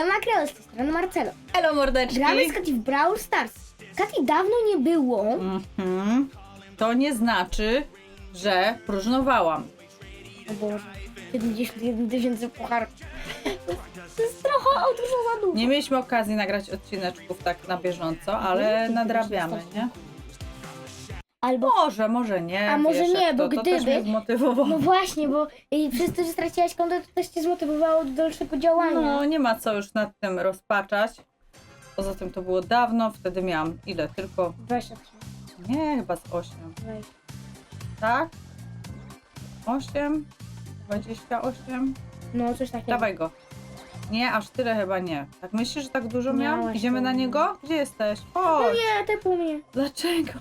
Zielona Kreol, z tej strony Marcelo. Elo mordeczki! Gramy z Kati w Brawl Stars. Kati dawno nie było. Mhm. To nie znaczy, że próżnowałam. O Boże, 71 tysięcy pucharów. To jest trochę o dużo za dużo. Nie mieliśmy okazji nagrać odcineczków tak na bieżąco, ale nadrabiamy, nie? Albo, Może, może nie. A może wiesz, nie, jak bo to, to też gdyby- mnie zmotywowało. no właśnie, bo i przez to, że straciłaś konto, to też cię zmotywowało do dalszego działania. No, nie ma co już nad tym rozpaczać. Poza tym to było dawno, wtedy miałam ile? Tylko, 23, nie, chyba z 8. 20. Tak? 8? 28? No, coś takiego. Dawaj go. Nie, aż tyle chyba nie. Tak myślisz, że tak dużo miałam? Miałaś Idziemy na niego? Gdzie jesteś? No Chodź. nie, te pół mnie. Dlaczego?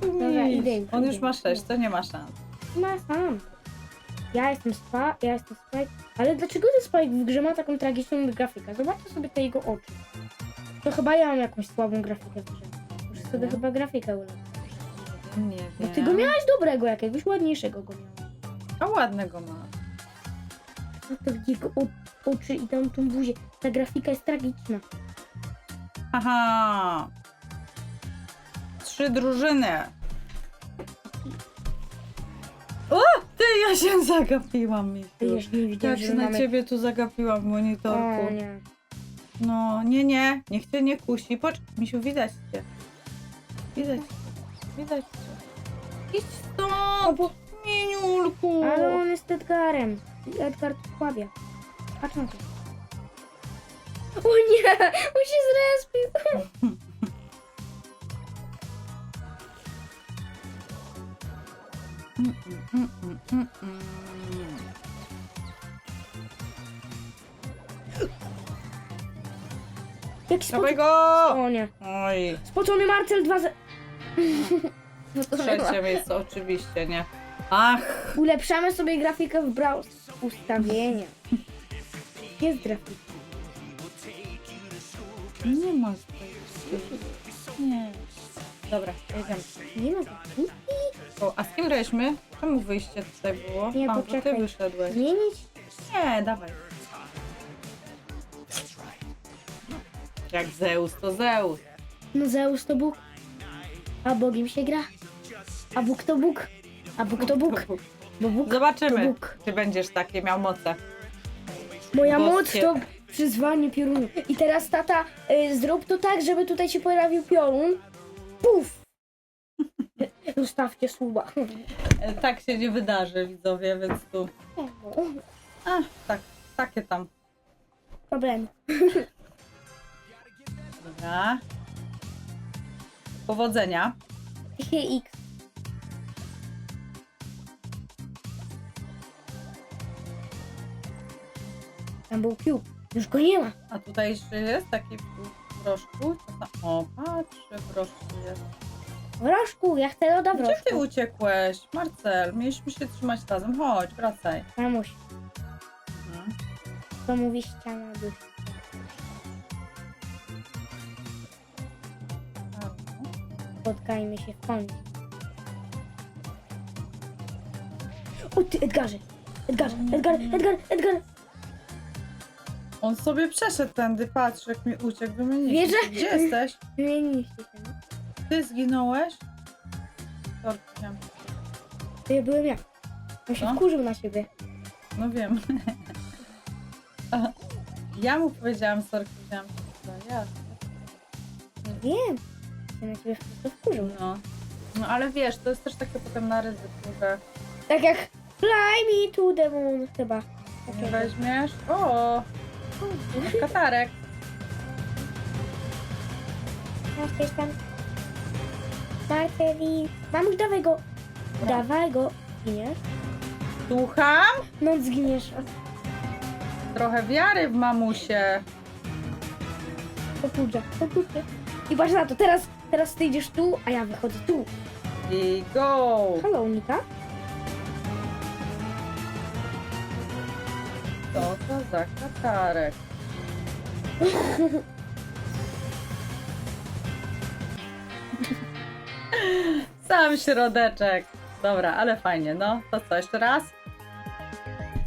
Dobra, miś. idę, On już ma. 6, to nie ma szans. Ma sam. Ja jestem Spa, ja jestem Spike. Ale dlaczego ten Spike w grze ma taką tragiczną grafikę? Zobaczcie sobie te jego oczy. To chyba ja mam jakąś słabą grafikę w grze. Muszę sobie chyba grafikę ulepszyć. Nie Bo wiem. ty go miałeś dobrego jakiegoś, ładniejszego go miałeś. A ładnego ma. No to jego o- oczy i tam tą buzię. Ta grafika jest tragiczna. Aha. Trzy drużyny. O, ty, ja się zagapiłam, Misiu. już nie że się na mamy... ciebie tu zagapiłam w monitorku. O nie. No, nie, nie, niech cię nie kusi. Pocz, Misiu, widać cię. Widać cię. Widać cię. Idź O, stąd, bo... Miniulku. Ale on jest Edgarem. I Edgar tu słabia. Patrz na to. O nie! On się zrespił. Mm, mm, mm, mm, mm. Jak. Dawaj go! O nie. Oj, Spocony Marcel 2 z... trzecie miejsce oczywiście, nie? Ach, Ulepszamy sobie grafikę w Brawl. Ustawienia. Jest grafika. nie ma. Nie. Dobra, jedziemy. Nie ma grafiki. O, a z kim graliśmy? Czemu wyjście tutaj było? Nie, a, bo ty poczekaj. wyszedłeś. Zmienić? Nie, dawaj. Jak Zeus, to Zeus. No Zeus to Bóg. A Bogiem się gra. A Bóg to Bóg. A Bóg to Bóg. Bo Bóg to Zobaczymy, Bóg. czy będziesz takie miał moce. Moja moc Boskie. to przyzwanie piorunu. I teraz tata, y, zrób to tak, żeby tutaj się pojawił piorun. Puf! Zostawcie słuba. E, Tak się nie wydarzy, widzowie, więc tu... A, tak, takie tam. Problem. Dobra. Powodzenia. X. Tam był Q. Już go nie ma. A tutaj jeszcze jest taki w proszku. O, patrzę, w proszku jest. Wrożku, ja chcę loda Gdzie ty wrożku. uciekłeś? Marcel, mieliśmy się trzymać razem. Chodź, wracaj. Mamuś, Mhm. to mówi ściana duszy. Spotkajmy się w końcu. O ty, Edgarze! Edgarze, Edgar, Edgar, Edgar! On sobie przeszedł tędy, patrz jak mi uciekł, wymieniliśmy. Wierzę. Gdzie jesteś? Wymieniliście się, no. Ty zginąłeś? Sorki, wiem. To ja byłem ja. On się Co? wkurzył na siebie. No wiem. ja mu powiedziałam sorki. No, ja. Nie wiem. Się na ciebie po prostu wkurzył. No. no ale wiesz, to jest też takie potem na ryzyku, że Tak jak Fly me to the moon chyba. nie Takiego. weźmiesz. O, katarek. Jesteś tam. Marceli. Mamuś, dawaj go. Dawaj go. Zginiesz? Słucham? No zginiesz. Trochę wiary w mamusie. Popudza, popudza. I patrz na to, teraz, teraz ty idziesz tu, a ja wychodzę tu. I go! Halo, Nika. Co to za katarek? Sam środeczek. Dobra, ale fajnie, no. To co, jeszcze raz?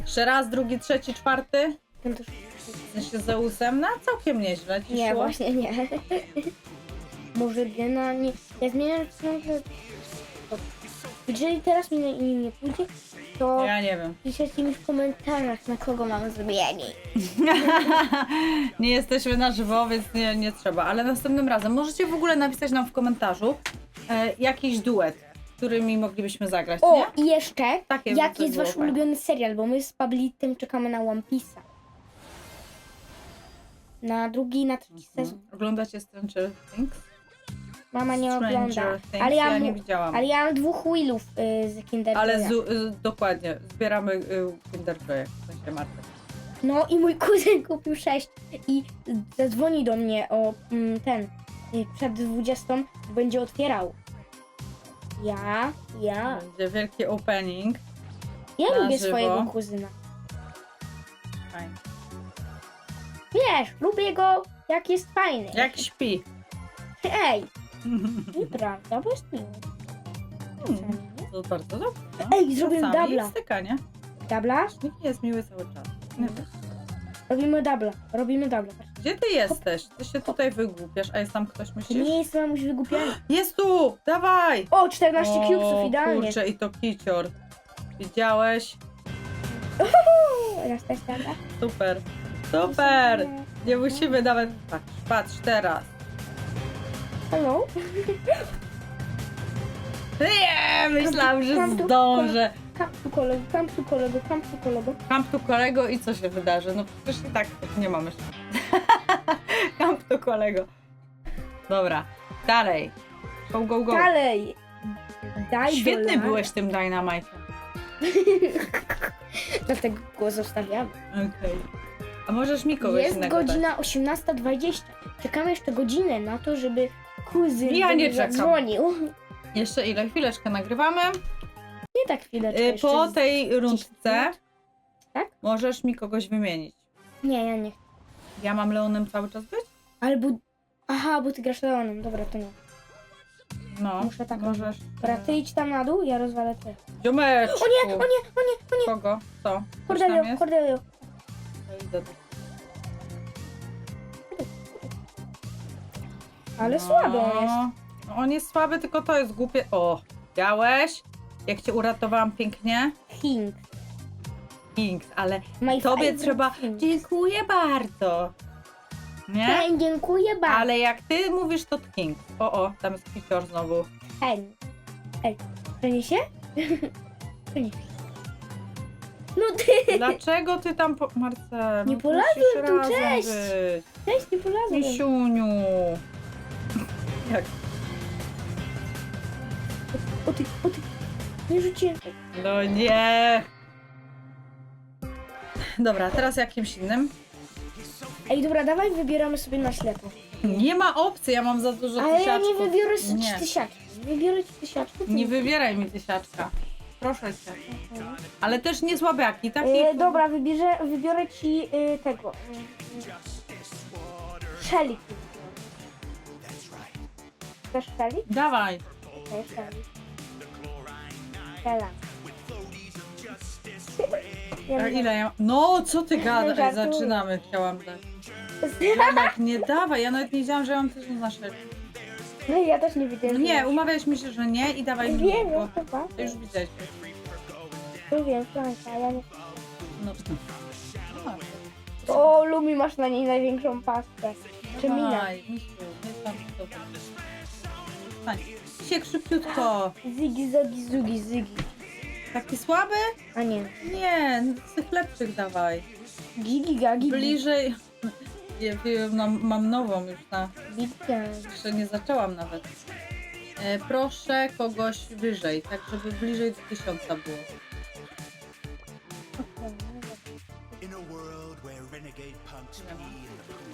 Jeszcze raz, drugi, trzeci, czwarty? W sensie Zeusem, no całkiem nieźle ci Nie, szło. właśnie nie. Może Diana nie. Ja zmieniam ciągle. Jeżeli teraz mi na nie pójdzie, to Ja nie wiem. piszecie mi w komentarzach, na kogo mam zmienić. nie jesteśmy na żywo, więc nie, nie trzeba, ale następnym razem możecie w ogóle napisać nam w komentarzu e, jakiś duet, którymi moglibyśmy zagrać, O, nie? i jeszcze, Takie jaki jest było wasz fajne. ulubiony serial, bo my z Pablitem czekamy na One Piece'a. Na drugi i na trzeci sezon. Mhm. Oglądacie Stranger Things? Mama nie Stranger ogląda. Things? Ale ja, ja nie widziałam. ale ja mam dwóch Willów y, z Kinder Ale Joya. y, dokładnie, zbieramy y, Kinder Joy, w sensie Martę. No i mój kuzyn kupił sześć i zadzwoni do mnie o mm, ten przed 20 będzie otwierał. Ja, ja, Będzie wielki opening. ja Na lubię żywo. swojego kuzyna. Fajnie. Wiesz, lubię go jak jest fajny. Jak śpi. Ej, nieprawda, bo jest miły. Hmm, to bardzo dobrze. No. Ej, zrobimy Czasami dubla. styka, nie? Dabla? Nikt nie jest miły cały czas. Nie. Robimy dubla, robimy dubla. Gdzie ty jesteś? Ty się tutaj wygłupiasz, a jest tam ktoś, myślisz? Nie jest mamuś wygłupiony. Jest tu! Dawaj! O, 14 O, cubesów, idealnie. kurczę, i to kicior. Widziałeś? Raz też dobra. Super. Super! Nie musimy nawet... Patrz, patrz teraz. Hello? Nie, myślałam, że zdążę. Kam tu kolego, kam tu kolego, kam tu kolego. Kamp tu kolego i co się wydarzy? No przecież i tak nie mamy. Kamp tu kolego. Dobra, dalej. Go, go, go. Dalej. Daj Świetny dolara. byłeś tym Dynamite. Dlatego go zostawiamy. Okej. A możesz mi kogoś Jest innego dać? godzina 18.20. Czekamy jeszcze godzinę na to, żeby kuzyn Ja do nie mnie czekam. zadzwonił. Jeszcze ile? Chwileczkę nagrywamy. Nie tak chwileczkę. Y, jeszcze Po z- tej rundce. Tak? możesz mi kogoś wymienić. Nie, ja nie chcę. Ja mam Leonem cały czas być? Albo... Aha, bo ty grasz Leonem. Dobra, to nie. No, Muszę tak możesz. Dobra, ty idź tam na dół, ja rozwalę ty. Ziomeczku. O nie, o nie, o nie, o nie. Kogo? Co? Ktoś tam Cordelio, jest? Cordelio. To idę do- Ale No. słaby on jest. No, on jest słaby, tylko to jest głupie. O, widziałeś? Jak cię uratowałam pięknie? King. Kinks, ale My tobie favorite trzeba. Dziękuję bardzo. Nie? Ten, dziękuję bardzo. Ale jak ty mówisz, to King. O, o, tam jest kicior znowu. Ten. Ej, przeniesie? Przeniesie. No ty, Dlaczego ty tam po... Marcel, Nie polazłem tu, cześć. cześć, nie polazłem. Misiuniu. Jak? O ty, o ty. Nie rzuciłem. No nie. Dobra, teraz jakimś innym. Ej, dobra, dawaj wybieramy sobie na ślepo. Nie ma opcji, ja mam za dużo Ale ja tysiaczków. nie wybiorę z Nie. tysiaczki. Wybiorę ci tysiaczków. Nie wybieraj mi tysiaczka. Proszę cię. Ale też nie słabiaki, taki. E, dobra, wybierze, wybiorę ci y, tego. Shelly. Chcesz Shelly? Dawaj. Shelly. A nie ile ja... No, co ty gadasz? Żartuję. Zaczynamy, chciałam dać. Janek, nie dawaj, ja nawet nie wiedziałam, że ja mam też na szyi. No i ja też nie wiedziałem. No że nie, masz. umawialiśmy się, że nie i dawaj mi, Wiem, bo no chyba. to już widziałeś. To wiem, Franka, ja nie... No. O, Lumi, masz na niej największą pastę. Czy Mina? Dawaj, misiu, nie tam to. Stań. Siek szybciutko. Zygi, zogi, zugi, zygi. Taki słaby? A nie. Nie, z tych lepszych dawaj. Gigi, gagi, Bliżej. Nie wiem, no, mam nową już na. Bitka. Jeszcze nie zaczęłam nawet. E, proszę kogoś wyżej, tak żeby bliżej do tysiąca było.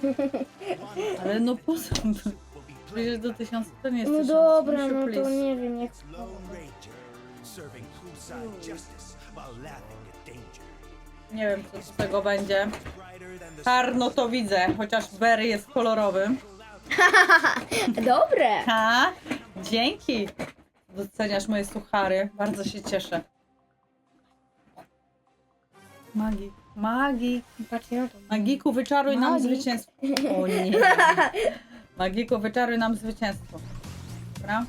Ale no po co? Bliżej do tysiąca to nie jest No tysiąc. dobra, Misiu, no to please. nie wiem jak... Lone Ranger, serving poolside justice while laughing at danger. Nie wiem co z tego będzie. Brighter than the Czarno to widzę, chociaż Berry jest kolorowy. Dobre! Ha! Dzięki! Doceniasz moje suchary. Bardzo się cieszę. Magik. Magik. Patrzcie na to. Magiku, wyczaruj nam Magik. zwycięstwo. O nie. Magiku, wyczaruj nam zwycięstwo. Dobra?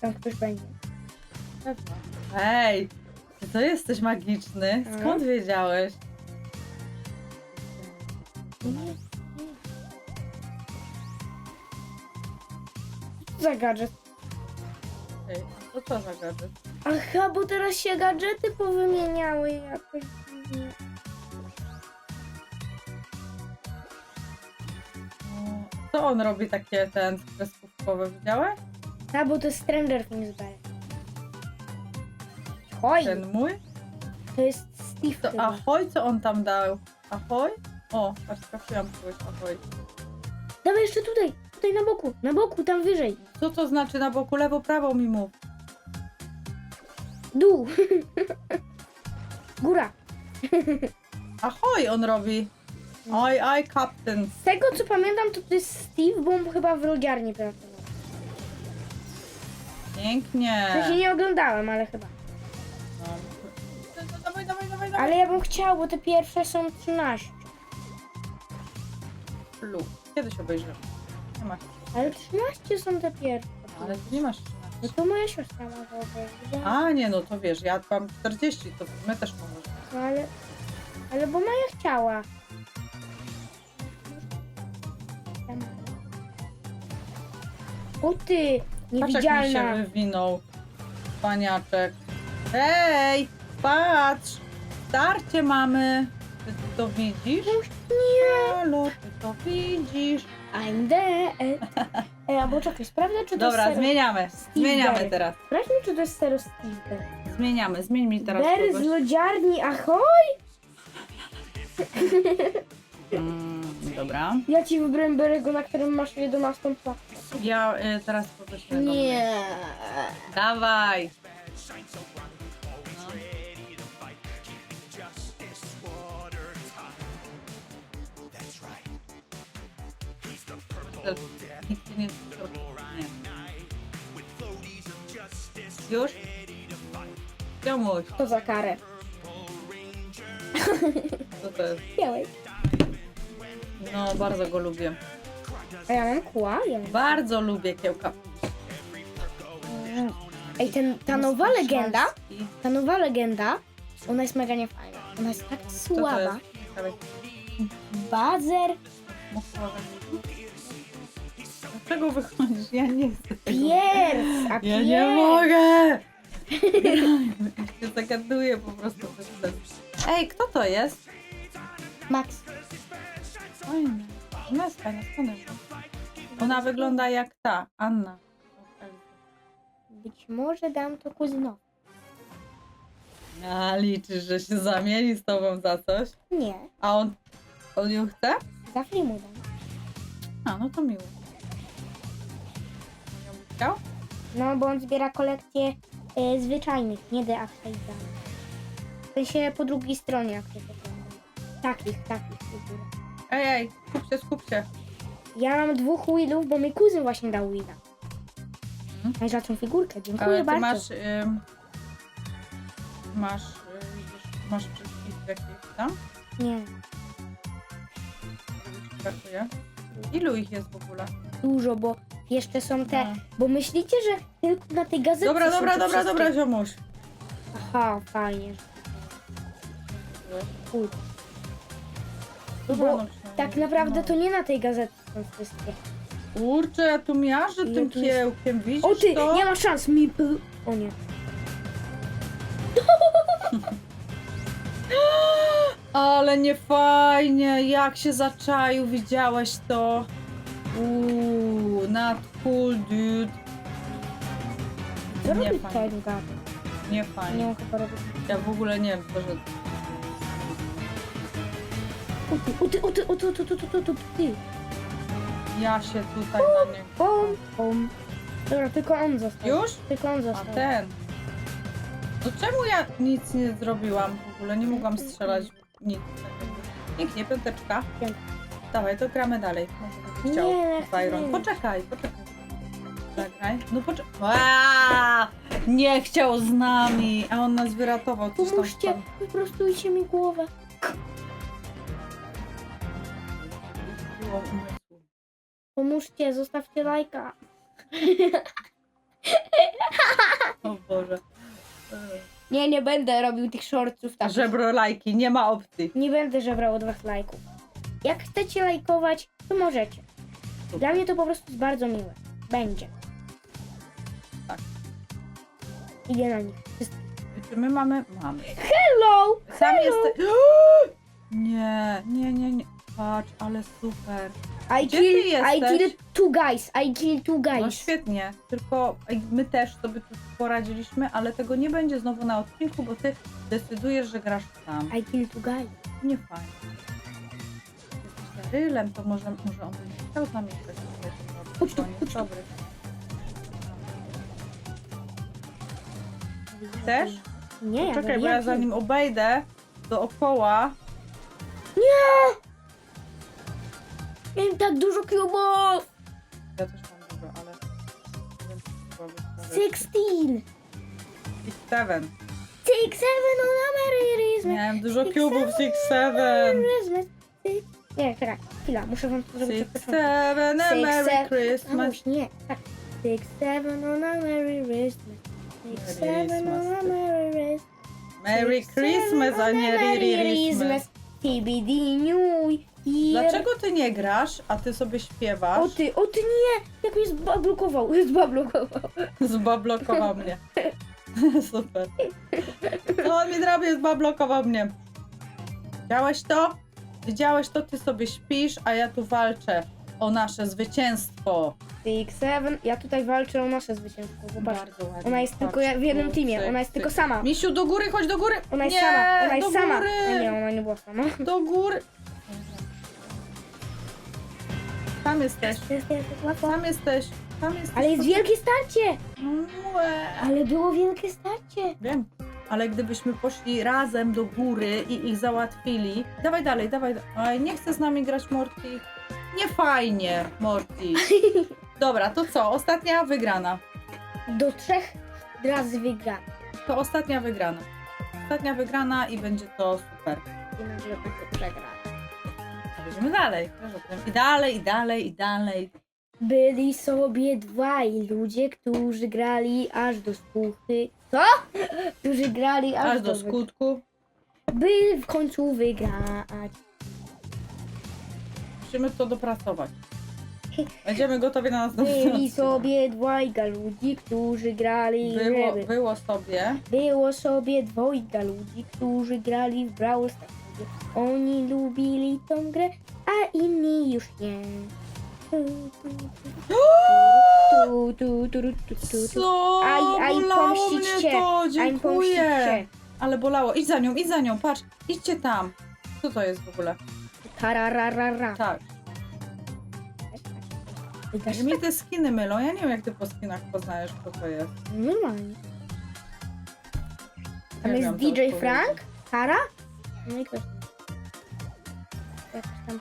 Tam ktoś będzie. Pewno. Hej, ty to jesteś magiczny. Skąd wiedziałeś? Nie. Co za gadżet? Ej, to co za gadżet? Aha, bo teraz się gadżety powymieniały jakoś Co on robi takie ten kreskówkowe, widziałeś? A, bo to jest Stranger Things Bear. Oj, Ten mój? to jest Steve To chyba. ahoj, co on tam dał? Ahoj? O, aż trafiłam kogoś ahoj. Dawaj jeszcze tutaj, tutaj na boku, na boku, tam wyżej. Co to znaczy na boku lewo, prawo mi mów? Dół. Góra. Ahoj on robi. Oj, oj, captain. Z tego co pamiętam, to to jest Steve, bo on chyba w lodziarni pracował. Pięknie. Ja się nie oglądałem, ale chyba. No. Dawaj, dawaj, dawaj, dawaj. Ale ja bym chciał, bo te pierwsze są 13. Lu. Kiedyś obejrzymy. Nie masz. Ale 13 są te pierwsze. Ale ty nie masz No 13. to moja siostra może obejrzeć. A nie, no to wiesz, ja mam 40, to my też możemy. No ale... Ale bo Maja chciała. O ty! Patrz jak mi się Niewidzialna. wywinął. Paniaczek. Hej, patrz. Starcie mamy. Ty to widzisz? Nie! Halo, ty to widzisz. I'm dead. Ej, albo czekaj, sprawdzę czy to Dobra, jest serio... zmieniamy. Zmieniamy teraz. Sprawdźmy czy to jest serio Steve. Zmieniamy, zmień mi teraz Bear z kogoś. lodziarni, ahoj! Mm, dobra. Ja ci wybrałem Berego, na którym masz 11 płatkę. Ja y, teraz kogoś innego. Nie. Dawaj. No. Nikt nie. Nie. Już? Jomuś, To za karę. co to jest? Białej. No, bardzo go lubię. A ja mam kła? Ja mam... Bardzo lubię kiełka. Ej, ten, ta nowa legenda, I ta nowa legenda, ona jest mega niefajna. Ona jest tak to słaba. jest? Bazer, Dlaczego wychodzisz? Ja nie chcę tego. a Ja nie mogę! Ja się zagaduję po prostu. Ej, kto to jest? Max. Fajne. No jest fajna, skąd jest? Ona wygląda jak ta, Anna. Być może dam to kuzynowi. A liczysz, że się zamieni z tobą za coś? Nie, A on, on ją chce? za free mu dam. A, no to miło. On ją by chciał? No, bo on zbiera kolekcję e, zwyczajnych, nie deaktualizowanych. W sensie po drugiej stronie, jak to wygląda. Takich, takich figur. Ej, ej, skup się, skup się. Ja mam dwóch willów, bo mi kuzyn właśnie dał willa. Mhm. Najrzadszą figurkę, dziękuję Ale ty bardzo. masz, ym, masz, y, widzisz, masz wszystkich jakichś tam? Nie, brakuje? Ilu ich jest w ogóle? dużo, bo jeszcze są te... No. Bo myślicie, że tylko na tej gazecie Dobra, są dobra, te dobra, wszystkie- dobra, ziomuś. Aha, fajnie. Chuj. Dobra, Bo no tak naprawdę to nie na tej gazecie są wszystkie. Kurczę, ja tu miażdżę Ile tym jest? kiełkiem, widzisz O ty, to? nie ma szans, mi... p- O nie. Ale nie fajnie, jak się zaczaił, widziałeś to? Uuu, not cool, dude. Co Nie robi fajnie, ten gad? nie Nie fajnie. wiem, chyba robi... Ja w ogóle nie wiem, co, że... O ty, o ty, o ty, o. Ja się tutaj na niego. Pom, pom. Dobra, tylko on został. Już? Tylko on A ten. No czemu ja nic nie zrobiłam w ogóle? Nie mogłam strzelać w nic. Pięknie, piąteczka. Dawaj, to gramy dalej. Może chciał. Byron. Poczekaj, poczekaj. Zagraj. No poczekaj. Nie chciał z nami, a on nas wyratował. Coś tam Pomóżcie, wpadł. wyprostujcie mi głowę. Siłą umysłu. Pomóżcie, zostawcie lajka. O Boże. Nie, nie będę robił tych shortców tak. Żebro lajki, nie ma opcji. Nie będę żebrał od was lajków. Jak chcecie lajkować, to możecie. Dla mnie to po prostu jest bardzo miłe. Będzie. Tak. Idę na nich. Czy my mamy? Mamy. Hello! Sam jesteś. Nie, nie, nie, nie. Patrz, ale super. I Gdzie ty kill, I jesteś? kill two guys. I kill two No guys. świetnie, tylko my też sobie tu poradziliśmy, ale tego nie będzie znowu na odcinku, bo ty decydujesz, że grasz sam. I kill two guys. Nie fajnie. Jesteś rylem, to może, może on będzie chciał z nami grać. Chodź tu, chodź tu. dobry. Chcesz? Nie, ja Czekaj, bo ja zanim obejdę dookoła, Nie! Miałem tak dużo cubów! ja też mam dużo, ale nie wiem, czy chyba wystarczy. 16! Six, seven. Six, seven on a Merry Christmas. Miałem dużo Six, cubów, six, seven. Christmas. Six- Nie, czekaj, chwila, muszę wam to zrobić Six, początku. seven, a Six, Merry seven- Christmas. Nie, tak. Six, seven on a Merry Christmas. Six, Merry seven on a Christmas. Merry Christmas. Merry Christmas, a nie Riri Christmas. Year. Dlaczego ty nie grasz, a ty sobie O śpiewasz? ty, o ty nie! Jak mnie zbablokował, zbablokował. Zbablokował mnie. Super. No on mi zrobił, zbablokował mnie. Widziałeś to? Widziałeś to? Ty sobie śpisz, a ja tu walczę o nasze zwycięstwo. Six, seven. Ja tutaj walczę o nasze zwycięstwo, zobacz. Bardzo ładnie. Ona jest tylko w jednym teamie, ona jest tylko sama. Misiu, do góry, chodź do góry! Ona jest nie, sama, ona do jest sama. góry! A nie, ona nie była sama. Do góry! Tam jesteś, tam jesteś, tam jesteś. Ale jest wielkie starcie! Ale było wielkie starcie. Wiem, ale gdybyśmy poszli razem do góry i ich załatwili. Dawaj dalej, dawaj. da- Oj, nie chce z nami grać Morty. Nie fajnie, Morty. Dobra, to co? Ostatnia wygrana. Do trzech razy wygra. To ostatnia wygrana. Ostatnia wygrana i będzie to super. Nie wiem, że tak przegra. A Będziemy dalej. I dalej, i dalej, i dalej. Byli sobie dwaj ludzie, którzy grali aż do skutku. Co? Którzy grali aż, Aż do skutku. By w końcu wygrać. Musimy to dopracować. Będziemy gotowi na następny Byli odcinek. sobie dwojga ludzi, którzy grali w Było, było sobie. Było sobie dwojga ludzi, którzy grali w Brawl Stars. Oni lubili tą grę, a inni już nie. Tu, tu, tu, tu, tu, tu, tu. Pomścić mnie dziękuję. Ale bolało. Idź za nią, idź za nią, patrz. Idźcie tam. Co to jest w ogóle? Tarararara. Tak. Wydasz Że mi te skiny mylą. Ja nie wiem, jak ty po skinach poznajesz, kto to jest. Normalnie. Tam Nie jest wiem, co DJ odpowiedzieć. Frank? Kara? No i ktoś. Tam.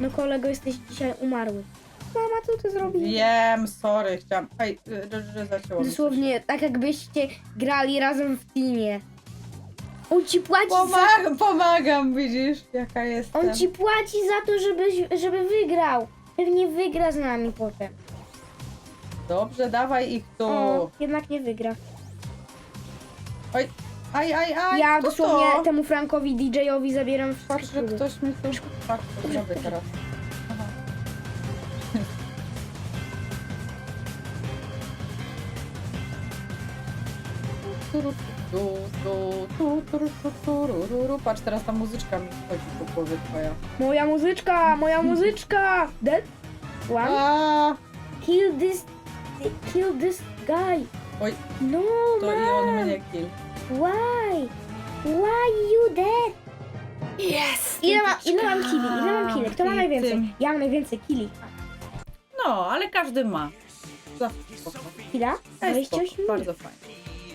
No kolego, jesteś dzisiaj umarły. Mama, co ty zrobiłeś? Wiem, sorry, chciałam. Ej, że, że zacięło mi coś. Dosłownie tak jakbyście grali razem w teamie. On ci płaci za... Pomagam, pomagam, widzisz, jaka jestem. On ci płaci za to, żebyś, żeby wygrał. Pewnie wygra z nami potem. Dobrze, dawaj ich tu. O, jednak nie wygra. Oj, aj, aj, aj. Ja kto dosłownie to? temu Frankowi DJ-owi zabieram Patrz, że wszystkie ktoś mi tu... Patrz, co zrobię teraz. Aha. Turu, tu, tu, tu, turu, tu, turu, ruru. Patrz, teraz ta muzyczka mi wchodzi po głowie twoja. Moja muzyczka, moja muzyczka! Dead? One? Kill this... Kill this guy. Oj, No, to i on man. mnie kill. Why? Why you dead? Yes! Ile, ma, ile mam kili? Ile mam kili? Kto ma najwięcej? Ja mam najwięcej kili. No, ale każdy ma. Zawsze spoko. Chwila? Jest 28 spoko, minut. bardzo fajnie.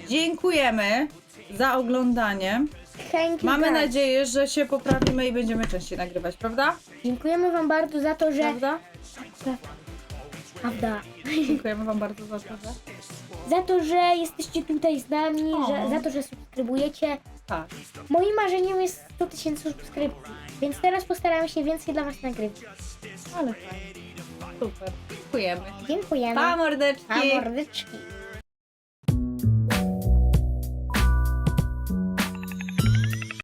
Dziękujemy za oglądanie. Thank you Mamy guys. nadzieję, że się poprawimy i będziemy częściej nagrywać, prawda? Dziękujemy wam bardzo za to, że... Prawda? Prawda. Dziękujemy wam bardzo za to, że za to, że jesteście tutaj z nami, O. że, za to, że subskrybujecie. Tak. Moim marzeniem jest 100 tysięcy subskrypcji, więc teraz postaram się więcej dla Was nagrywać. Ale fajnie. Super. Dziękujemy. Dziękujemy. Pa mordeczki! Pa, mordeczki.